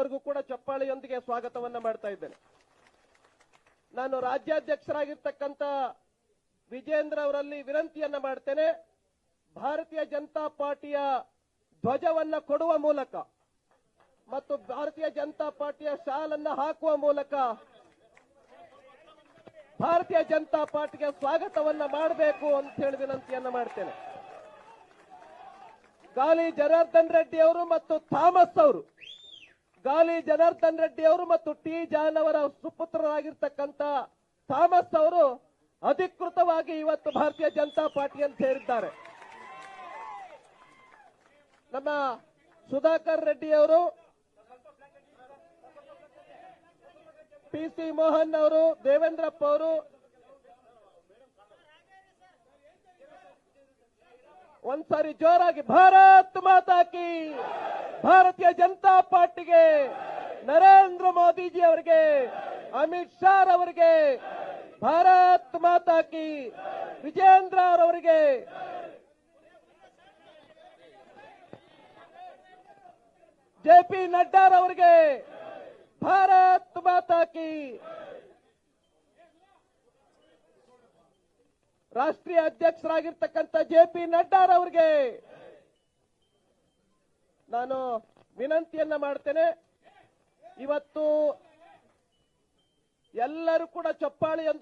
ಅವರಿಗೂ ಕೂಡ ಚಪ್ಪಾಳೆಯೊಂದಿಗೆ ಸ್ವಾಗತವನ್ನ ಮಾಡ್ತಾ ಇದ್ದೇನೆ. ನಾನು ರಾಜ್ಯಾಧ್ಯಕ್ಷರಾಗಿರ್ತಕ್ಕಂಥ ವಿಜೇಂದ್ರ ಅವರಲ್ಲಿ ವಿನಂತಿಯನ್ನ ಮಾಡ್ತೇನೆ. ಭಾರತೀಯ ಜನತಾ ಪಾರ್ಟಿಯ ಧ್ವಜವನ್ನ ಕೊಡುವ ಮೂಲಕ ಮತ್ತು ಭಾರತೀಯ ಜನತಾ ಪಾರ್ಟಿಯ ಶಾಲನ್ನ ಹಾಕುವ ಮೂಲಕ ಭಾರತೀಯ ಜನತಾ ಪಾರ್ಟಿಗೆ ಸ್ವಾಗತವನ್ನ ಮಾಡಬೇಕು ಅಂತ ಹೇಳಿ ವಿನಂತಿಯನ್ನ ಮಾಡ್ತೇನೆ. ಗಾಲಿ ಜನಾರ್ದನ್ ರೆಡ್ಡಿ ಅವರು ಮತ್ತು ಥಾಮಸ್ ಅವರು ಗಾಲಿ ಜನಾರ್ದನ್ ರೆಡ್ಡಿ ಅವರು ಮತ್ತು ಟಿ ಜಾನ್ ಅವರ ಸುಪುತ್ರರಾಗಿರ್ತಕ್ಕಂಥ ಥಾಮಸ್ ಅವರು ಅಧಿಕೃತವಾಗಿ ಇವತ್ತು ಭಾರತೀಯ ಜನತಾ ಪಾರ್ಟಿಯನ್ನು ಸೇರಿದ್ದಾರೆ ನಮ್ಮ ಸುಧಾಕರ್ ರೆಡ್ಡಿ ಅವರು, ಪಿ ಸಿ ಮೋಹನ್ ಅವರು, ದೇವೇಂದ್ರಪ್ಪ ಅವರು, ಒಂದ್ಸಾರಿ ಜೋರಾಗಿ, ಭಾರತ್ ಮಾತಾಕಿ ಭಾರತೀಯ ಜನತಾ ಪಾರ್ಟಿಗೆ ನರೇಂದ್ರ ಮೋದಿಜಿ ಅವರಿಗೆ, ಅಮಿತ್ ಶಾ ಅವರಿಗೆ ಭಾರತ್ ಮಾತಾ ಕಿ ವಿಜೇಂದ್ರ ಅವರಿಗೆ. ಜೆ ಪಿ ನಡ್ಡಾರವರಿಗೆ ಭಾರತ್ ಮಾತಾ ಕಿ. ರಾಷ್ಟ್ರೀಯ ಅಧ್ಯಕ್ಷರಾಗಿರ್ತಕ್ಕಂಥ ಜೆ ಪಿ ನಡ್ಡಾರವರಿಗೆ ನಾನು ವಿನಂತಿಯನ್ನ ಮಾಡ್ತೇನೆ. ಇವತ್ತು ಎಲ್ಲರೂ ಕೂಡ ಚಪ್ಪಾಳಿಯೊಂದಿಗೆ